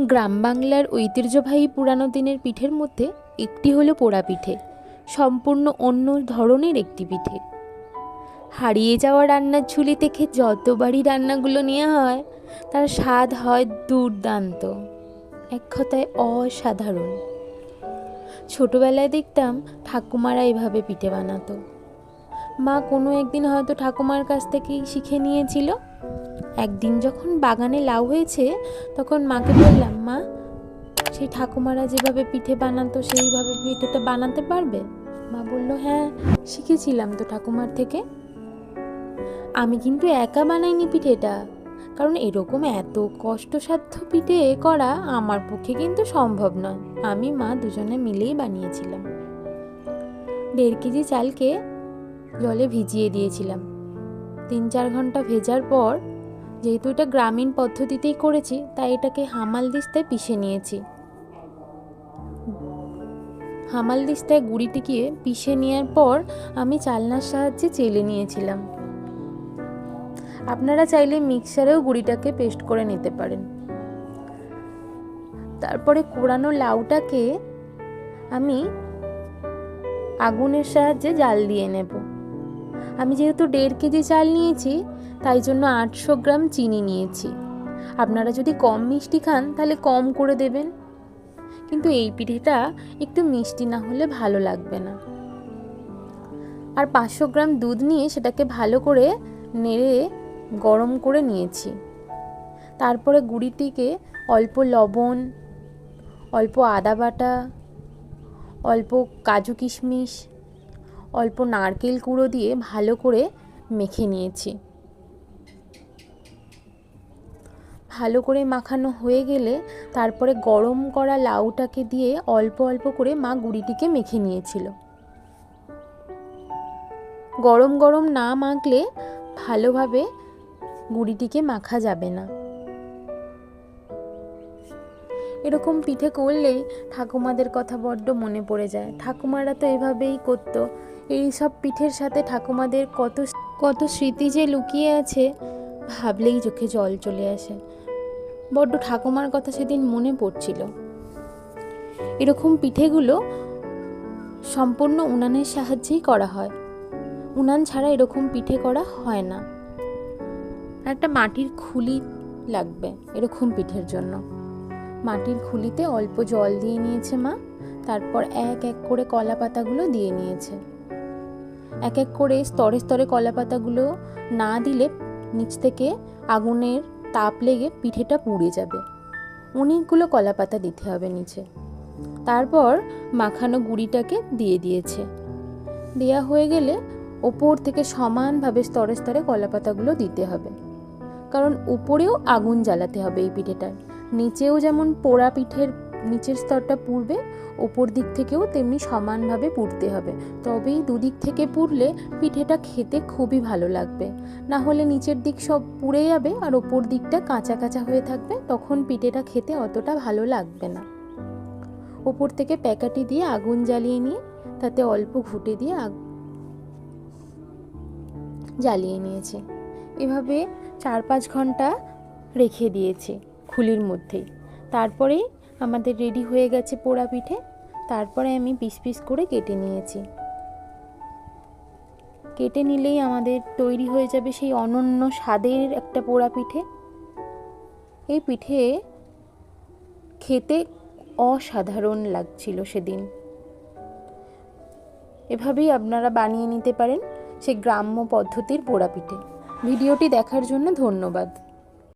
গ্রাম বাংলার ঐতিহ্যবাহী পুরানো দিনের পিঠের মধ্যে একটি হলো পোড়া পিঠে সম্পূর্ণ অন্য ধরনের একটি পিঠে। হারিয়ে যাওয়া রান্নার ঝুলি থেকে যতবারই রান্নাগুলো নেওয়া হয়, তার স্বাদ হয় দুর্দান্ত, এক কথায় অসাধারণ। ছোটবেলায় দেখতাম ঠাকুমারা এভাবে পিঠে বানাতো। মা কোনো একদিন হয়তো ঠাকুমার কাছ থেকেই শিখে নিয়েছিল। একদিন যখন বাগানে লাউ হয়েছে, তখন মাকে বললাম, মা, সেই ঠাকুমারা যেভাবে পিঠে বানাতো, সেইভাবে পিঠেটা বানাতে পারবে? মা বলল হ্যাঁ শিখেছিলাম তো ঠাকুমার থেকে। আমি কিন্তু একা বানাইনি পিঠেটা। কারণ এরকম এত কষ্টসাধ্য পিঠে করা আমার পক্ষে কিন্তু সম্ভব নয়। আমি মা দুজনে মিলেই বানিয়েছিলাম। দেড় কেজি চালকে জলে ভিজিয়ে দিয়েছিলাম। তিন চার ঘণ্টা ভেজার পর যেহেতু এটা গ্রামীণ পদ্ধতিতেই করেছি, তাই এটাকে হামাল দিস্তায় পিষে নিয়েছি। হামাল দিস্তায় গুঁড়িটিকে পিষে নেওয়ার পর আমি চালনার সাহায্যে চেলে নিয়েছিলাম। আপনারা চাইলে মিক্সারেও গুঁড়িটাকে পেস্ট করে নিতে পারেন। তারপরে কোরানো লাউটাকে আমি আগুনের সাহায্যে জাল দিয়ে নেব। আমি যেহেতু দেড় কেজি চাল নিয়েছি, তাই জন্য আটশো গ্রাম চিনি নিয়েছি। আপনারা যদি কম মিষ্টি খান, তাহলে কম করে দেবেন। কিন্তু এই পিঠেটা একটু মিষ্টি না হলে ভালো লাগবে না। আর পাঁচশো গ্রাম দুধ নিয়ে সেটাকে ভালো করে নেড়ে গরম করে নিয়েছি। তারপরে গুঁড়িটিকে অল্প লবণ, অল্প আদা বাটা, অল্প কাজু কিশমিশ অল্প নারকেল কুড়ো দিয়ে ভালো করে মেখে নিয়েছি। ভালো করে মাখানো হয়ে গেলে তারপরে গরম করা লাউটাকে দিয়ে অল্প অল্প করে মা গুড়িটিকে মেখে নিয়েছিল। গরম গরম না মাখলে ভালোভাবে গুড়িটিকে মাখা যাবে না। এরকম পিঠে করলেই ঠাকুমাদের কথা বড্ড মনে পড়ে যায়। ঠাকুমারা তো এভাবেই করতো। এই সব পিঠের সাথে ঠাকুমাদের কত কত স্মৃতি যে লুকিয়ে আছে, ভাবলেই চোখে জল চলে আসে। বড্ড ঠাকুমার কথা সেদিন মনে পড়ছিল। এরকম পিঠেগুলো সম্পূর্ণ উনানের সাহায্যেই করা হয়। উনান ছাড়া এরকম পিঠে করা হয় না। একটা মাটির খুলি লাগবে এরকম পিঠের জন্য। মাটির খুলিতে অল্প জল দিয়ে নিয়েছে মা, তারপর এক এক করে কলা পাতাগুলো দিয়ে নিয়েছে। এক এক করে স্তরে স্তরে কলা পাতাগুলো না দিলে নিচ থেকে আগুনের তাপ লেগে পিঠেটা পুড়ে যাবে। অনেকগুলো কলা পাতা দিতে হবে নিচে। তারপর মাখানো গুঁড়িটাকে দিয়ে দিয়েছে। দেয়া হয়ে গেলে ওপর থেকে সমানভাবে স্তরে স্তরে কলা পাতাগুলো দিতে হবে। কারণ উপরেও আগুন জ্বালাতে হবে এই পিঠেটার নিচেও যেমন পোড়া পিঠের নিচের স্তরটা পুড়বে, ওপর দিক থেকেও তেমনি সমানভাবে পুড়তে হবে। তবেই দুদিক থেকে পুড়লে পিঠেটা খেতে খুবই ভালো লাগবে। না হলে নিচের দিক সব পুড়ে যাবে আর ওপর দিকটা কাঁচা কাঁচা হয়ে থাকবে, তখন পিঠেটা খেতে অতটা ভালো লাগবে না। ওপর থেকে প্যাকাটি দিয়ে আগুন জ্বালিয়ে নিয়ে, তাতে অল্প ঘুটে দিয়ে জ্বালিয়ে নিয়েছে। এভাবে চার পাঁচ ঘণ্টা রেখে দিয়েছে খুলির মধ্যেই। তারপরে আমাদের রেডি হয়ে গেছে পোড়া পিঠে। তারপরে আমি পিস পিস করে কেটে নিয়েছি। কেটে নিলেই আমাদের তৈরি হয়ে যাবে সেই অনন্য স্বাদের একটা পোড়া পিঠে। এই পিঠে খেতে অসাধারণ লাগছিল সেদিন। এভাবেই আপনারা বানিয়ে নিতে পারেন সেই গ্রাম্য পদ্ধতির পোড়া পিঠে। ভিডিওটি দেখার জন্য ধন্যবাদ।